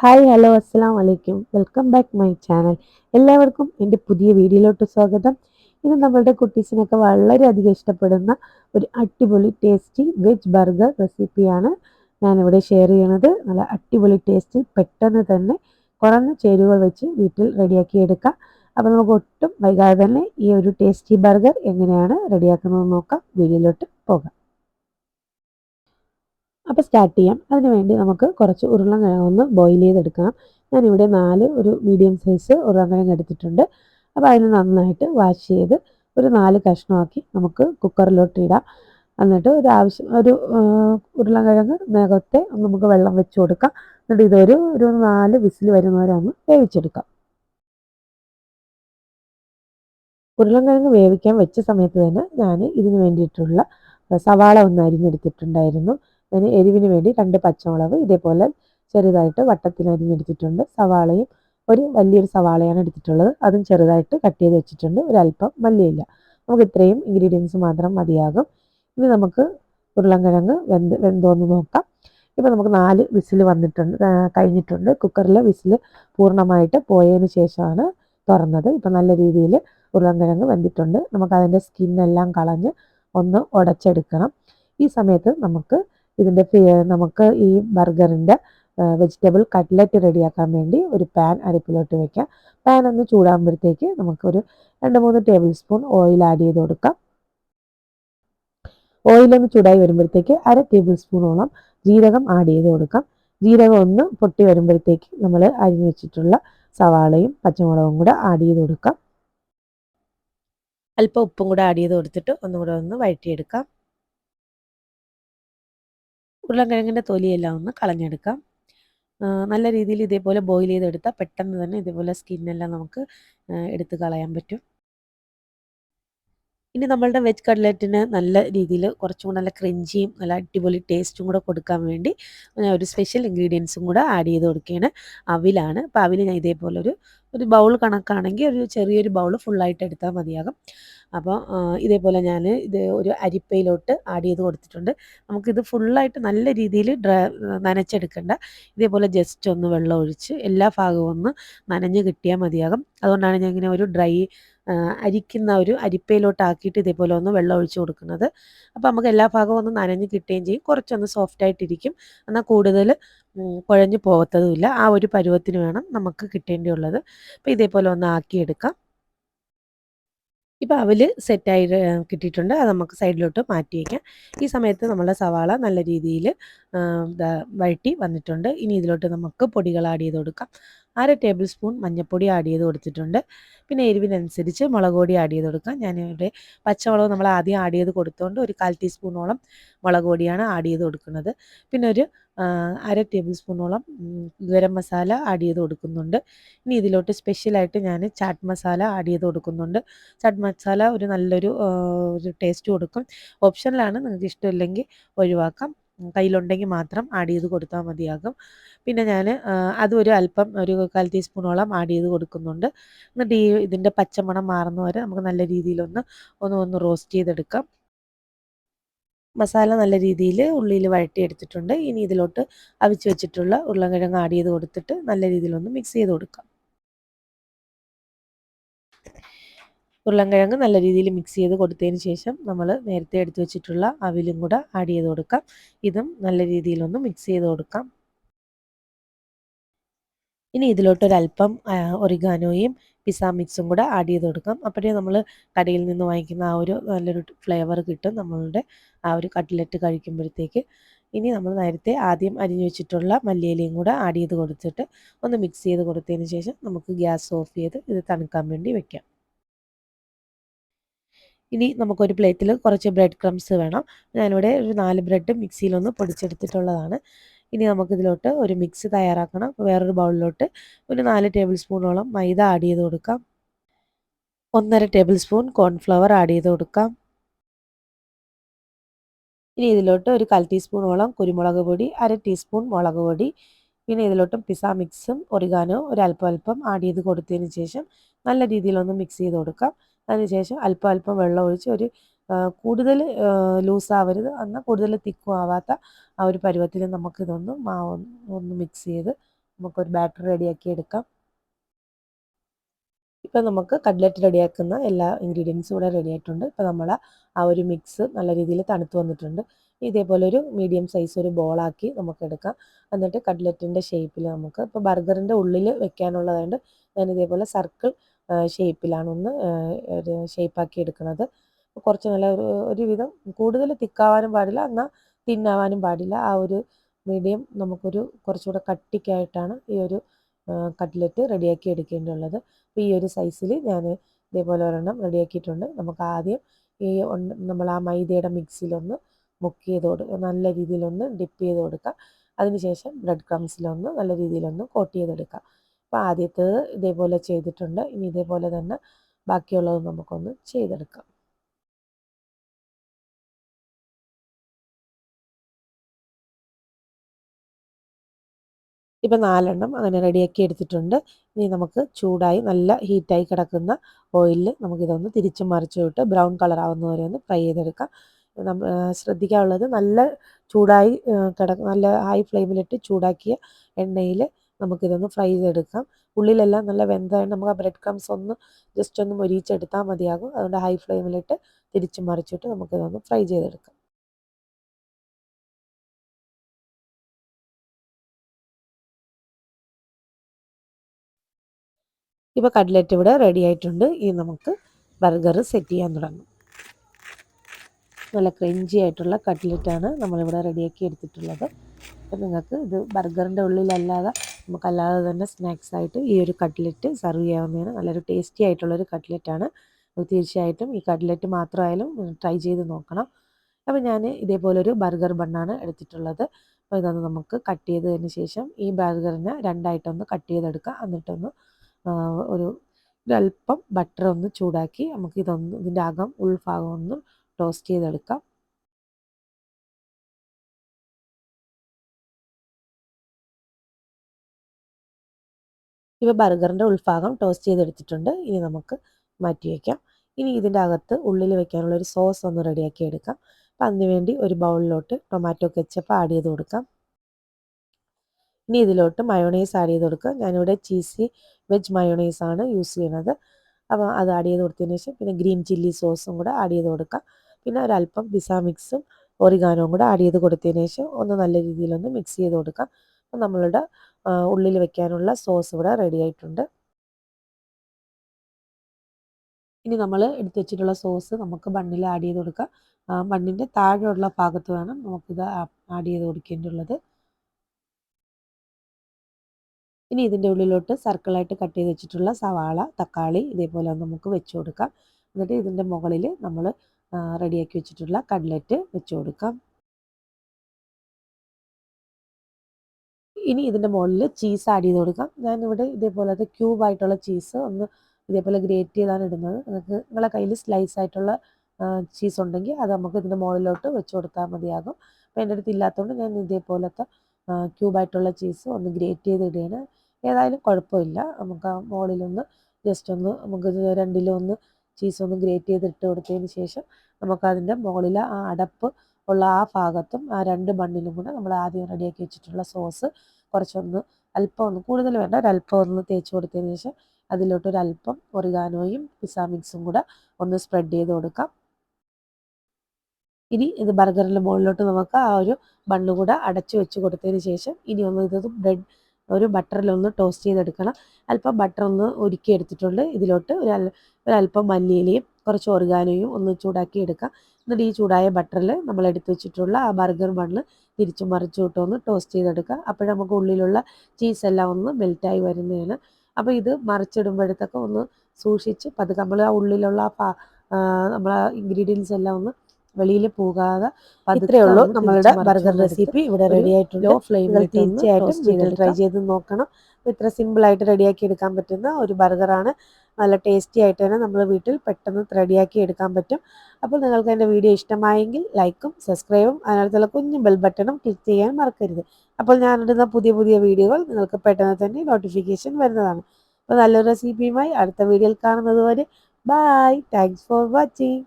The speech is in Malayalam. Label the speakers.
Speaker 1: ഹായ് ഹലോ അസ്സാം വലൈക്കും വെൽക്കം ബാക്ക് മൈ ചാനൽ എല്ലാവർക്കും എന്റെ പുതിയ വീഡിയോയിലോട്ട് സ്വാഗതം. ഇത് നമ്മളുടെ കുട്ടീസിനൊക്കെ വളരെയധികം ഇഷ്ടപ്പെടുന്ന ഒരു അടിപൊളി ടേസ്റ്റി വെജ് ബർഗർ റെസിപ്പിയാണ് ഞാനിവിടെ ഷെയർ ചെയ്യണത്. നല്ല അടിപൊളി ടേസ്റ്റി പെട്ടെന്ന് തന്നെ കുറഞ്ഞ ചേരുവകൾ വെച്ച് വീട്ടിൽ റെഡിയാക്കി എടുക്കാം. അപ്പോൾ നമുക്ക് ഒട്ടും വൈകാതെ തന്നെ ഈ ഒരു ടേസ്റ്റി ബർഗർ എങ്ങനെയാണ് റെഡിയാക്കുന്നത് നോക്കാം. വീഡിയോയിലോട്ട് പോകാം. അപ്പോൾ സ്റ്റാർട്ട് ചെയ്യാം. അതിന് വേണ്ടി നമുക്ക് കുറച്ച് ഉരുളൻകിഴങ്ങ് ഒന്ന് ബോയിൽ ചെയ്തെടുക്കണം. ഞാനിവിടെ നാല് ഒരു മീഡിയം സൈസ് ഉരുളൻകിഴങ്ങ് എടുത്തിട്ടുണ്ട്. അപ്പോൾ അതിന് നന്നായിട്ട് വാഷ് ചെയ്ത് ഒരു നാല് കഷ്ണമാക്കി നമുക്ക് കുക്കറിലോട്ട് ഇടാം. എന്നിട്ട് ഒരു ആവശ്യം ഒരു ഉരുളൻകിഴങ്ങ് നേരത്തെ നമുക്ക് വെള്ളം വെച്ച് കൊടുക്കാം. എന്നിട്ട് ഇതൊരു ഒരു നാല് വിസിൽ വരുന്നവരെ ഒന്ന് വേവിച്ചെടുക്കാം. ഉരുളൻകിഴങ്ങ് വേവിക്കാൻ വെച്ച സമയത്ത് തന്നെ ഞാൻ ഇതിന് വേണ്ടിയിട്ടുള്ള സവാള ഒന്ന് അരിഞ്ഞെടുത്തിട്ടുണ്ടായിരുന്നു. ഞാൻ എരിവിന് വേണ്ടി രണ്ട് പച്ചമുളക് ഇതേപോലെ ചെറുതായിട്ട് വട്ടത്തിൽ അരിഞ്ഞെടുത്തിട്ടുണ്ട് സവാളയും ഒരു വലിയൊരു സവാളയാണ് എടുത്തിട്ടുള്ളത്. അതും ചെറുതായിട്ട് കട്ട് ചെയ്ത് വെച്ചിട്ടുണ്ട്. ഒരല്പം മല്ലിയില്ല നമുക്ക് ഇത്രയും ഇൻഗ്രീഡിയൻസ് മാത്രം മതിയാകും. ഇനി നമുക്ക് ഉരുളൻകിഴങ്ങ് വെന്ത് വെന്തോന്ന് നോക്കാം. ഇപ്പോൾ നമുക്ക് നാല് വിസിൽ വന്നിട്ടുണ്ട് കഴിഞ്ഞിട്ടുണ്ട്. കുക്കറിലെ വിസിൽ പൂർണമായിട്ട് പോയതിന് ശേഷമാണ് തുറന്നത്. ഇപ്പം നല്ല രീതിയിൽ ഉരുളൻകിഴങ്ങ് വെന്തിട്ടുണ്ട്. നമുക്ക് അതിന്റെ സ്കിന്നെല്ലാം കളഞ്ഞ് ഒന്ന് ഉടച്ചെടുക്കണം. ഈ സമയത്ത് നമുക്ക് ഇതിന്റെ നമുക്ക് ഈ ബർഗറിന്റെ വെജിറ്റബിൾ കട്ട്ലറ്റ് റെഡിയാക്കാൻ വേണ്ടി ഒരു പാൻ അടുപ്പിലോട്ട് വെക്കാം. പാൻ ഒന്ന് ചൂടാകുമ്പോഴത്തേക്ക് നമുക്കൊരു രണ്ട് മൂന്ന് ടേബിൾ സ്പൂൺ ഓയിൽ ആഡ് ചെയ്ത് കൊടുക്കാം. ഓയിലൊന്ന് ചൂടായി വരുമ്പോഴത്തേക്ക് അര ടേബിൾ സ്പൂണോളം ജീരകം ആഡ് ചെയ്ത് കൊടുക്കാം. ജീരകം ഒന്ന് പൊട്ടി വരുമ്പോഴത്തേക്ക് നമ്മൾ അരിഞ്ഞു വെച്ചിട്ടുള്ള സവാളയും പച്ചമുളകും കൂടെ ആഡ് ചെയ്ത് കൊടുക്കാം. അല്പം ഉപ്പും കൂടെ ആഡ് ചെയ്ത് കൊടുത്തിട്ട് ഒന്നുകൂടെ ഒന്ന് വഴറ്റിയെടുക്കാം. ഉരുളൻകിഴങ്ങിന്റെ തൊലിയെല്ലാം ഒന്ന് കളഞ്ഞെടുക്കാം. നല്ല രീതിയിൽ ഇതേപോലെ ബോയിൽ ചെയ്തെടുത്താൽ പെട്ടെന്ന് തന്നെ ഇതേപോലെ സ്കിന്നെല്ലാം നമുക്ക് എടുത്ത് കളയാൻ പറ്റും. ഇനി നമ്മളുടെ വെജ് കട്ട്ലറ്റിന് നല്ല രീതിയിൽ കുറച്ചും കൂടെ നല്ല ക്രഞ്ചിയും നല്ല അടിപൊളി ടേസ്റ്റും കൂടെ കൊടുക്കാൻ വേണ്ടി ഞാൻ ഒരു സ്പെഷ്യൽ ഇൻഗ്രീഡിയൻസും കൂടെ ആഡ് ചെയ്ത് കൊടുക്കുകയാണ്. അവിലാണ്. അപ്പോൾ അവിൽ ഞാൻ ഇതേപോലെ ഒരു ഒരു ബൗൾ കണക്കാണെങ്കിൽ ഒരു ചെറിയൊരു ബൗൾ ഫുള്ളായിട്ട് എടുത്താൽ മതിയാകും. അപ്പോൾ ഇതേപോലെ ഞാൻ ഇത് ഒരു അരിപ്പയിലോട്ട് ആഡ് ചെയ്ത് കൊടുത്തിട്ടുണ്ട്. നമുക്കിത് ഫുള്ളായിട്ട് നല്ല രീതിയിൽ ഡ്ര നനച്ചെടുക്കണ്ട. ഇതേപോലെ ജസ്റ്റ് ഒന്ന് വെള്ളം ഒഴിച്ച് എല്ലാ ഭാഗവും ഒന്ന് നനഞ്ഞ് കിട്ടിയാൽ മതിയാകും. അതുകൊണ്ടാണ് ഞാൻ ഇങ്ങനെ ഒരു ഡ്രൈ അരിക്കുന്ന ഒരു അരിപ്പയിലോട്ടാക്കിയിട്ട് ഇതേപോലെ ഒന്ന് വെള്ളം ഒഴിച്ച് കൊടുക്കുന്നത്. അപ്പോൾ നമുക്ക് എല്ലാ ഭാഗവും ഒന്ന് നനഞ്ഞ് കിട്ടുകയും ചെയ്യും. കുറച്ചൊന്ന് സോഫ്റ്റ് ആയിട്ടിരിക്കും. എന്നാൽ കൂടുതൽ കുഴഞ്ഞു പോകത്തതുമില്ല. ആ ഒരു പരുവത്തിന് വേണം നമുക്ക് കിട്ടേണ്ടിയുള്ളത്. അപ്പോൾ ഇതേപോലെ ഒന്ന് ആക്കിയെടുക്കാം. ഇപ്പോൾ അവൽ സെറ്റായി കിട്ടിയിട്ടുണ്ട്. അത് നമുക്ക് സൈഡിലോട്ട് മാറ്റി വയ്ക്കാം ഈ സമയത്ത് നമ്മുടെ സവാള നല്ല രീതിയിൽ വഴറ്റി വന്നിട്ടുണ്ട്. ഇനി ഇതിലോട്ട് നമുക്ക് പൊടികൾ ആഡ് ചെയ്ത് കൊടുക്കാം. അര ടേബിൾ സ്പൂൺ മഞ്ഞൾപ്പൊടി ആഡ് ചെയ്ത് കൊടുത്തിട്ടുണ്ട്. പിന്നെ എരിവിനനുസരിച്ച് മുളക് പൊടി ആഡ് ചെയ്ത് കൊടുക്കാം. ഞാനിവിടെ പച്ചമുളക് നമ്മൾ ആദ്യം ആഡ് ചെയ്ത് കൊടുത്തുകൊണ്ട് ഒരു കാൽ ടീസ്പൂണോളം മുളക് പൊടിയാണ് ആഡ് ചെയ്ത് കൊടുക്കുന്നത്. പിന്നെ ഒരു അര ടേബിൾ സ്പൂണോളം ഗരം മസാല ആഡ് ചെയ്ത് കൊടുക്കുന്നുണ്ട്. ഇനി ഇതിലോട്ട് സ്പെഷ്യലായിട്ട് ഞാൻ ചാട്ട് മസാല ആഡ് ചെയ്ത് കൊടുക്കുന്നുണ്ട്. ചാട്ട് മസാല ഒരു നല്ലൊരു ഒരു ടേസ്റ്റ് കൊടുക്കും. ഓപ്ഷനിലാണ് നിങ്ങൾക്ക് ഇഷ്ടമില്ലെങ്കിൽ ഒഴിവാക്കാം. കയ്യിലുണ്ടെങ്കിൽ മാത്രം ആഡ് ചെയ്ത് കൊടുത്താൽ മതിയാകും. പിന്നെ ഞാൻ അതൊരു അല്പം ഒരു കാൽ ടീസ്പൂണോളം ആഡ് ചെയ്ത് കൊടുക്കുന്നുണ്ട്. എന്നിട്ട് ഈ ഇതിന്റെ പച്ചമണം മാറുന്ന വരെ നമുക്ക് നല്ല രീതിയിലൊന്ന് ഒന്ന് ഒന്ന് റോസ്റ്റ് ചെയ്തെടുക്കാം. മസാല നല്ല രീതിയിൽ ഉള്ളിയിൽ വഴറ്റിയെടുത്തിട്ടുണ്ട്. ഇനി ഇതിലോട്ട് അവിച്ച് വെച്ചിട്ടുള്ള ഉരുളക്കിഴങ്ങ് ആഡ് ചെയ്ത് കൊടുത്തിട്ട് നല്ല രീതിയിലൊന്ന് മിക്സ് ചെയ്ത് കൊടുക്കാം. ഉരുളൻകിഴങ്ങ് നല്ല രീതിയിൽ മിക്സ് ചെയ്ത് കൊടുത്തതിന് ശേഷം നമ്മൾ നേരത്തെ എടുത്തു വെച്ചിട്ടുള്ള അവിലും കൂടെ ആഡ് ചെയ്ത് കൊടുക്കാം. ഇതും നല്ല രീതിയിലൊന്ന് മിക്സ് ചെയ്ത് കൊടുക്കാം. ഇനി ഇതിലോട്ടൊരല്പം ഒറിഗാനോയും പിസ മിക്സും കൂടെ ആഡ് ചെയ്ത് കൊടുക്കാം. അപ്പോഴേ നമ്മൾ കടയിൽ നിന്ന് വാങ്ങിക്കുന്ന ആ ഒരു നല്ലൊരു ഫ്ലേവർ കിട്ടും നമ്മളുടെ ആ ഒരു കട്ട്ലറ്റ് കഴിക്കുമ്പോഴത്തേക്ക്. ഇനി നമ്മൾ നേരത്തെ ആദ്യം അരിഞ്ഞു വെച്ചിട്ടുള്ള മല്ലിയിലയും കൂടെ ആഡ് ചെയ്ത് കൊടുത്തിട്ട് ഒന്ന് മിക്സ് ചെയ്ത് കൊടുത്തതിന് ശേഷം നമുക്ക് ഗ്യാസ് ഓഫ് ചെയ്ത് ഇത് തണുക്കാൻ വേണ്ടി വെക്കാം. ഇനി നമുക്കൊരു പ്ലേറ്റിൽ കുറച്ച് ബ്രെഡ് ക്രംസ് വേണം. ഞാനിവിടെ ഒരു നാല് ബ്രെഡ് മിക്സിയിലൊന്ന് പൊടിച്ചെടുത്തിട്ടുള്ളതാണ്. ഇനി നമുക്കിതിലോട്ട് ഒരു മിക്സ് തയ്യാറാക്കണം. വേറൊരു ബൗളിലോട്ട് ഒരു നാല് ടേബിൾ സ്പൂണോളം മൈദ ആഡ് ചെയ്ത് കൊടുക്കാം. ഒന്നര ടേബിൾ സ്പൂൺ കോൺഫ്ലവർ ആഡ് ചെയ്ത് കൊടുക്കാം. ഇനി ഇതിലോട്ട് ഒരു കാൽ ടീസ്പൂണോളം കുരുമുളക് പൊടി അര ടീസ്പൂൺ മുളക് പൊടി. പിന്നെ ഇതിലോട്ടും പിസ മിക്സും ഒറിഗാനോ ഒരു അല്പം അല്പം ആഡ് ചെയ്ത് കൊടുത്തതിന് ശേഷം നല്ല രീതിയിലൊന്ന് മിക്സ് ചെയ്ത് കൊടുക്കാം. അതിനുശേഷം അല്പം അല്പം വെള്ളം ഒഴിച്ച് ഒരു കൂടുതൽ ലൂസാവരുത് എന്നാൽ കൂടുതൽ തിക്കും ആവാത്ത ആ ഒരു പരുവത്തിൽ നമുക്കിതൊന്ന് മാവ് ഒന്ന് മിക്സ് ചെയ്ത് നമുക്കൊരു ബാറ്റർ റെഡിയാക്കി എടുക്കാം. ഇപ്പം നമുക്ക് കട്ട്ലറ്റ് റെഡിയാക്കുന്ന എല്ലാ ഇൻഗ്രീഡിയൻസും ഇവിടെ റെഡിയായിട്ടുണ്ട് ഇപ്പോൾ നമ്മൾ ആ ഒരു മിക്സ് നല്ല രീതിയിൽ തണുത്ത് വന്നിട്ടുണ്ട്. ഇതേപോലെ ഒരു മീഡിയം സൈസ് ഒരു ബോളാക്കി നമുക്ക് എടുക്കാം. എന്നിട്ട് കട്ട്ലറ്റിന്റെ ഷേപ്പിൽ നമുക്ക് ഇപ്പോൾ ബർഗറിന്റെ ഉള്ളിൽ വെക്കാനുള്ളതുകൊണ്ട് ഞാൻ ഇതേപോലെ സർക്കിൾ ഷേപ്പിലാണ് ഒന്ന് ഷേപ്പാക്കി എടുക്കുന്നത്. കുറച്ച് നല്ല ഒരു ഒരുവിധം കൂടുതൽ തിക്കാവാനും പാടില്ല. എന്നാൽ തിന്നാവാനും പാടില്ല. ആ ഒരു മീഡിയം നമുക്കൊരു കുറച്ചുകൂടെ കട്ടിക്കായിട്ടാണ് ഈ ഒരു കട്ട്ലറ്റ് റെഡിയാക്കി എടുക്കേണ്ടുള്ളത് അപ്പോൾ ഈ ഒരു സൈസിൽ ഞാൻ ഇതേപോലെ ഒരെണ്ണം റെഡിയാക്കിയിട്ടുണ്ട്. നമുക്ക് ആദ്യം ഈ നമ്മൾ ആ മൈദയുടെ മിക്സിയിലൊന്ന് മുക്ക് ചെയ്ത് കൊടുക്കുക നല്ല രീതിയിലൊന്ന് ഡിപ്പ് ചെയ്ത് കൊടുക്കുക അതിനുശേഷം ബ്രെഡ് ക്രംസിലൊന്ന് നല്ല രീതിയിലൊന്ന് കോട്ട് ചെയ്തെടുക്കുക അപ്പോൾ ആദ്യത്തേത് ഇതേപോലെ ചെയ്തിട്ടുണ്ട്. ഇനി ഇതേപോലെ തന്നെ ബാക്കിയുള്ളത് നമുക്കൊന്ന് ചെയ്തെടുക്കാം. ഇപ്പം നാലെണ്ണം അങ്ങനെ റെഡിയാക്കി എടുത്തിട്ടുണ്ട്. ഇനി നമുക്ക് ചൂടായി നല്ല ഹീറ്റായി കിടക്കുന്ന ഓയിലിൽ നമുക്കിതൊന്ന് തിരിച്ചു മറിച്ചു വിട്ട് ബ്രൗൺ കളർ ആവുന്നവരെ ഒന്ന് ഫ്രൈ ചെയ്തെടുക്കാം. ശ്രദ്ധിക്കാനുള്ളത് നല്ല ചൂടായി കിട നല്ല ഹൈ ഫ്ലെയിമിലിട്ട് ചൂടാക്കിയ എണ്ണയിൽ നമുക്കിതൊന്ന് ഫ്രൈ ചെയ്തെടുക്കാം. ഉള്ളിലെല്ലാം നല്ല വെന്തായാലും നമുക്ക് ആ ബ്രെഡ് ക്രംസ് ഒന്ന് ജസ്റ്റ് ഒന്ന് മൊരിച്ചെടുത്താൽ മതിയാകും. അതുകൊണ്ട് ഹൈ ഫ്ലെയിമിലിട്ട് തിരിച്ചു മറിച്ചിട്ട് നമുക്കിതൊന്ന് ഫ്രൈ ചെയ്തെടുക്കാം. ഇപ്പോൾ കട്ട്ലറ്റ് ഇവിടെ റെഡി ആയിട്ടുണ്ട്. ഇനി നമുക്ക് ബർഗർ സെറ്റ് ചെയ്യാൻ തുടങ്ങും. നല്ല ക്രഞ്ചി ആയിട്ടുള്ള കട്ട്ലറ്റാണ് നമ്മളിവിടെ റെഡിയാക്കി എടുത്തിട്ടുള്ളത്. അപ്പം നിങ്ങൾക്ക് ഇത് ബർഗറിന്റെ ഉള്ളിലല്ലാതെ നമുക്കല്ലാതെ തന്നെ സ്നാക്സ് ആയിട്ട് ഈ ഒരു കട്ട്ലറ്റ് സെർവ് ചെയ്യാവുന്നതാണ്. നല്ലൊരു ടേസ്റ്റി ആയിട്ടുള്ളൊരു കട്ട്ലറ്റാണ് തീർച്ചയായിട്ടും ഈ കട്ട്ലറ്റ് മാത്രമായാലും ട്രൈ ചെയ്ത് നോക്കണം. അപ്പോൾ ഞാൻ ഇതേപോലൊരു ബർഗർ ബണ്ണാണ് എടുത്തിട്ടുള്ളത്. അപ്പോൾ ഇതൊന്ന് നമുക്ക് കട്ട് ചെയ്തതിന് ശേഷം ഈ ബർഗറിനെ രണ്ടായിട്ടൊന്ന് കട്ട് ചെയ്തെടുക്കുക എന്നിട്ടൊന്ന് ഒരു അല്പം ബട്ടർ ഒന്ന് ചൂടാക്കി നമുക്ക് ഇതൊന്ന് ഇതിന്റെ അകം ഉൾഭാഗം ഒന്ന് ടോസ്റ്റ് ചെയ്തെടുക്കാം. ഇവ ബർഗറിന്റെ ഉൾഭാഗം ടോസ്റ്റ് ചെയ്തെടുത്തിട്ടുണ്ട്. ഇനി നമുക്ക് മാറ്റി വയ്ക്കാം ഇനി ഇതിന്റെ അകത്ത് ഉള്ളിൽ വെക്കാനുള്ള ഒരു സോസ് ഒന്ന് റെഡിയാക്കി എടുക്കാം. അപ്പം അതിനുവേണ്ടി ഒരു ബൗളിലോട്ട് ടൊമാറ്റോ കെച്ചപ്പ് ആഡ് ചെയ്ത് കൊടുക്കാം. ഇനി ഇതിലോട്ട് മയോണൈസ് ആഡ് ചെയ്ത് കൊടുക്കുക. ഞാനിവിടെ ചീസി വെജ് മയോണൈസ് ആണ് യൂസ് ചെയ്യുന്നത്. അപ്പോൾ അത് ആഡ് ചെയ്ത് കൊടുത്തതിന് ശേഷം പിന്നെ ഗ്രീൻ ചില്ലി സോസും കൂടെ ആഡ് ചെയ്ത് കൊടുക്കാം. പിന്നെ ഒരല്പം പിസ മിക്സും ഒറിഗാനോയും കൂടെ ആഡ് ചെയ്ത് കൊടുത്തതിന് ശേഷം ഒന്ന് നല്ല രീതിയിലൊന്ന് മിക്സ് ചെയ്ത് കൊടുക്കാം. നമ്മളുടെ ഉള്ളിൽ വെക്കാനുള്ള സോസ് ഇവിടെ റെഡി ആയിട്ടുണ്ട്. ഇനി നമ്മൾ എടുത്തു വെച്ചിട്ടുള്ള സോസ് നമുക്ക് ബണ്ണിൽ ആഡ് ചെയ്ത് കൊടുക്കാം. ബണ്ണിന്റെ താഴെയുള്ള ഭാഗത്ത് വേണം നമുക്കിത് ആഡ് ചെയ്ത് കൊടുക്കേണ്ടുള്ളത് ഇനി ഇതിന്റെ ഉള്ളിലോട്ട് സർക്കിളായിട്ട് കട്ട് ചെയ്ത് വെച്ചിട്ടുള്ള സവാള തക്കാളി ഇതേപോലെ നമുക്ക് വെച്ച് കൊടുക്കാം. എന്നിട്ട് ഇതിന്റെ മുകളിൽ നമ്മൾ റെഡിയാക്കി വെച്ചിട്ടുള്ള കട്ലറ്റ് വെച്ച് കൊടുക്കാം. ഇനി ഇതിന്റെ മുകളിൽ ചീസ് ആഡ് ചെയ്ത് കൊടുക്കാം. ഞാനിവിടെ ഇതേപോലത്തെ ക്യൂബായിട്ടുള്ള ചീസ് ഒന്ന് ഇതേപോലെ ഗ്രേറ്റ് ചെയ്താണ് ഇടുന്നത്. നിങ്ങൾക്ക് നിങ്ങളെ കയ്യിൽ സ്ലൈസ് ആയിട്ടുള്ള ചീസ് ഉണ്ടെങ്കിൽ അത് നമുക്ക് ഇതിന്റെ മുകളിലോട്ട് വെച്ച് കൊടുത്താൽ മതിയാകും. അപ്പോൾ എന്റെ അടുത്ത് ഇല്ലാത്തതുകൊണ്ട് ഞാൻ ഇതേപോലത്തെ ക്യൂബായിട്ടുള്ള ചീസ് ഒന്ന് ഗ്രേറ്റ് ചെയ്ത് ഇടുകയാണ്. ഏതായാലും കുഴപ്പമില്ല. നമുക്ക് ആ മുകളിലൊന്ന് ജസ്റ്റ് ഒന്ന് നമുക്ക് രണ്ടിലും ഒന്ന് ചീസ് ഒന്ന് ഗ്രേറ്റ് ചെയ്ത് ഇട്ട് കൊടുത്തതിന് ശേഷം നമുക്കതിന്റെ മുകളിൽ ആ അടപ്പ് ഉള്ള ആ ഭാഗത്തും ആ രണ്ട് ബണ്ണിലും കൂടെ നമ്മൾ ആദ്യം റെഡിയാക്കി വെച്ചിട്ടുള്ള സോസ് കുറച്ചൊന്ന് അല്പം ഒന്ന് കൂടുതൽ വേണ്ട ഒരല്പം ഒന്ന് തേച്ച് കൊടുത്തതിന് ശേഷം അതിലോട്ട് ഒരല്പം ഒറിഗാനോയും പിസ മിക്സും കൂടെ ഒന്ന് സ്പ്രെഡ് ചെയ്ത് കൊടുക്കാം. ഇനി ഇത് ബർഗറിന്റെ മുകളിലോട്ട് നമുക്ക് ആ ഒരു ബണ്ണ് കൂടെ അടച്ചു വെച്ച് കൊടുത്തതിന് ശേഷം ഇനി ഒന്ന് ഇത് ബ്രെഡ് ഒരു ബട്ടറിലൊന്ന് ടോസ്റ്റ് ചെയ്തെടുക്കണം. അല്പം ബട്ടർ ഒന്ന് ഒരുക്കി എടുത്തിട്ടുണ്ട് ഇതിലോട്ട് ഒരു ഒരല്പം മല്ലിയിലയും കുറച്ച് ഓർഗാനോയും ഒന്ന് ചൂടാക്കി എടുക്കാം. എന്നിട്ട് ഈ ചൂടായ ബട്ടറിൽ നമ്മൾ എടുത്തു വെച്ചിട്ടുള്ള ആ ബർഗർ ബണ്ണ് തിരിച്ചു മറിച്ചു വിട്ടൊന്ന് ടോസ്റ്റ് ചെയ്തെടുക്കുക. അപ്പോൾ നമുക്ക് ഉള്ളിലുള്ള ചീസ് എല്ലാം ഒന്ന് മെൽറ്റായി വരുന്നതാണ്. അപ്പോൾ ഇത് മറിച്ചിടുമ്പോഴത്തൊക്കെ ഒന്ന് സൂക്ഷിച്ച് പതുക്കെ നമ്മൾ ആ ഉള്ളിലുള്ള ആ നമ്മളെ ഇൻഗ്രീഡിയൻസ് എല്ലാം ഒന്ന് വെളിയിൽ പോകാതെ ഇത്രയേ ഉള്ളൂ നമ്മളുടെ ബർഗർ റെസിപ്പി. ഇവിടെ റെഡി ആയിട്ടുണ്ട്. ലോ ഫ്ലെയിമിൽ തീർച്ചയായിട്ടും ട്രൈ ചെയ്ത് നോക്കണം. ഇത്ര സിമ്പിളായിട്ട് റെഡിയാക്കി എടുക്കാൻ പറ്റുന്ന ഒരു ബർഗറാണ് നല്ല ടേസ്റ്റി ആയിട്ട് തന്നെ നമ്മൾ വീട്ടിൽ പെട്ടെന്ന് റെഡിയാക്കി എടുക്കാൻ പറ്റും. അപ്പോൾ നിങ്ങൾക്ക് എന്റെ വീഡിയോ ഇഷ്ടമായെങ്കിൽ ലൈക്കും സബ്സ്ക്രൈബും അതിനകത്തുള്ള കുഞ്ഞു ബെൽ ബട്ടണും ക്ലിക്ക് ചെയ്യാൻ മറക്കരുത്. അപ്പോൾ ഞാനിടുന്ന പുതിയ പുതിയ വീഡിയോകൾ നിങ്ങൾക്ക് പെട്ടെന്ന് തന്നെ നോട്ടിഫിക്കേഷൻ വരുന്നതാണ്. അപ്പോൾ നല്ലൊരു റെസിപ്പിയുമായി അടുത്ത വീഡിയോയിൽ കാണുന്നത് വരെ. Bye thanks for watching